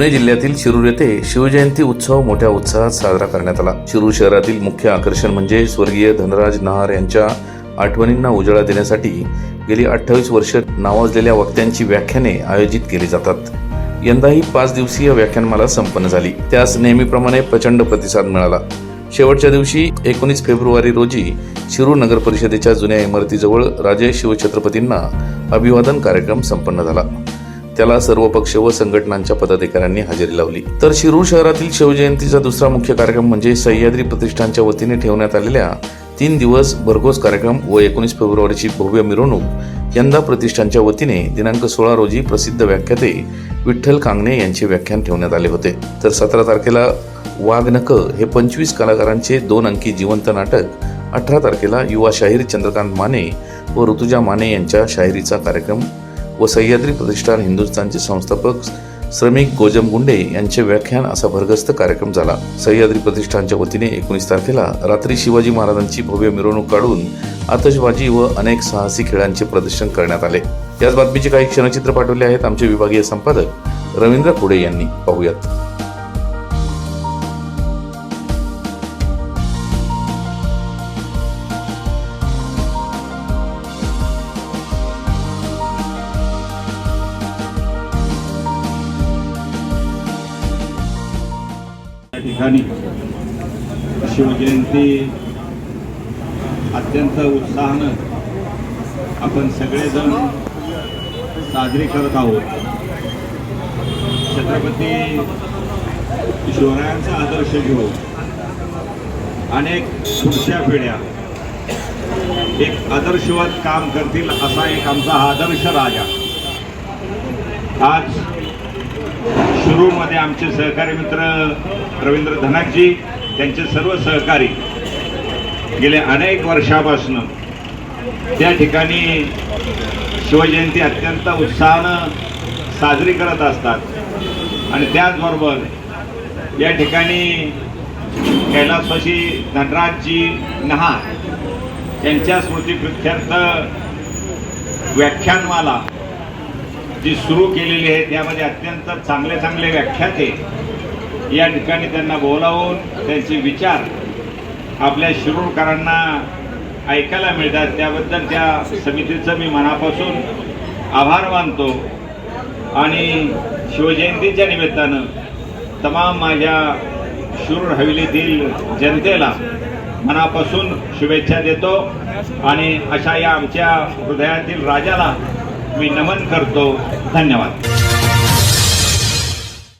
पुणे जिल्ह्यातील शिरूर येथे शिवजयंती उत्सव मोठ्या उत्साहात साजरा करण्यात आला. शिरूर शहरातील मुख्य आकर्षण म्हणजे स्वर्गीय धनराज नहार यांच्या आठवणींना उजाळा देण्यासाठी गेली अठ्ठावीस वर्ष नावाजलेल्या वक्त्यांची व्याख्याने आयोजित केली जातात. यंदाही पाच दिवसीय व्याख्यानमाला संपन्न झाली. त्यास नेहमीप्रमाणे प्रचंड प्रतिसाद मिळाला. शेवटच्या दिवशी एकोणीस फेब्रुवारी रोजी शिरूर नगर परिषदेच्या जुन्या इमारतीजवळ राजे शिवछत्रपतींना अभिवादन कार्यक्रम संपन्न झाला. त्याला सर्व पक्ष व संघटनांच्या पदाधिकाऱ्यांनी हजेरी लावली. तर शिरूर शहरातील शिवजयंतीचा दुसरा मुख्य कार्यक्रम म्हणजे सह्याद्री प्रतिष्ठानच्या वतीने ठेवण्यात आलेल्या तीन दिवस भरघोस कार्यक्रम व एकोणीस फेब्रुवारीची भव्य मिरवणूक यंदा प्रतिष्ठानच्या वतीने दिनांक सोळा रोजी प्रसिद्ध व्याख्याते विठ्ठल कांगणे यांचे व्याख्यान ठेवण्यात आले होते. तर सतरा तारखेला वाघनक हे पंचवीस कलाकारांचे दोन अंकी जिवंत नाटक अठरा तारखेला युवा शाहीर चंद्रकांत माने व ऋतुजा माने यांच्या शाहिरीचा कार्यक्रम व सह्याद्री प्रतिष्ठान हिंदुस्थानचे संस्थापक श्रमिक गोजम गुंडे यांचे व्याख्यान असा भरगस्त कार्यक्रम झाला. सह्याद्री प्रतिष्ठानच्या वतीने एकोणीस तारखेला रात्री शिवाजी महाराजांची भव्य मिरवणूक काढून आतषबाजी व अनेक साहसी खेळांचे प्रदर्शन करण्यात आले. याच बातमीचे काही क्षणचित्र पाठवले आहेत आमचे विभागीय संपादक रवींद्र खुडे यांनी. पाहूयात. ठिकाणी शिवजयंती अत्यंत उत्साहानं आपण सगळेजण साजरी करत आहोत. छत्रपती शिवरायांचा आदर्श घेऊन अनेक पुढच्या पिढ्या एक आदर्शवत काम करतील असा एक आमचा आदर्श राजा. आज सुरूमध्ये आमचे सहकारी मित्र रवींद्र धनाकजी त्यांचे सर्व सहकारी गेल्या अनेक वर्षापासून. त्या ठिकाणी शिवजयंती अत्यंत उत्साहानं साजरी करत असतात. आणि त्याचबरोबर या ठिकाणी कैलासवासी धनराजजी नहा यांच्या स्मृतीप्रित्यर्थ व्याख्यानमाला जी सुरू केलेली आहे त्यामध्ये अत्यंत चांगले चांगले व्याख्याते या ठिकाणी त्यांना बोलावून त्यांचे विचार आपल्या शिरूरकरांना ऐकायला मिळतात. त्याबद्दल त्या समितीचं मी मनापासून आभार मानतो. आणि शिवजयंतीच्या निमित्तानं तमाम माझ्या शिरूर हवेलीतील जनतेला मनापासून शुभेच्छा देतो. आणि अशा या आमच्या हृदयातील राजाला मी नमन करतो. धन्यवाद.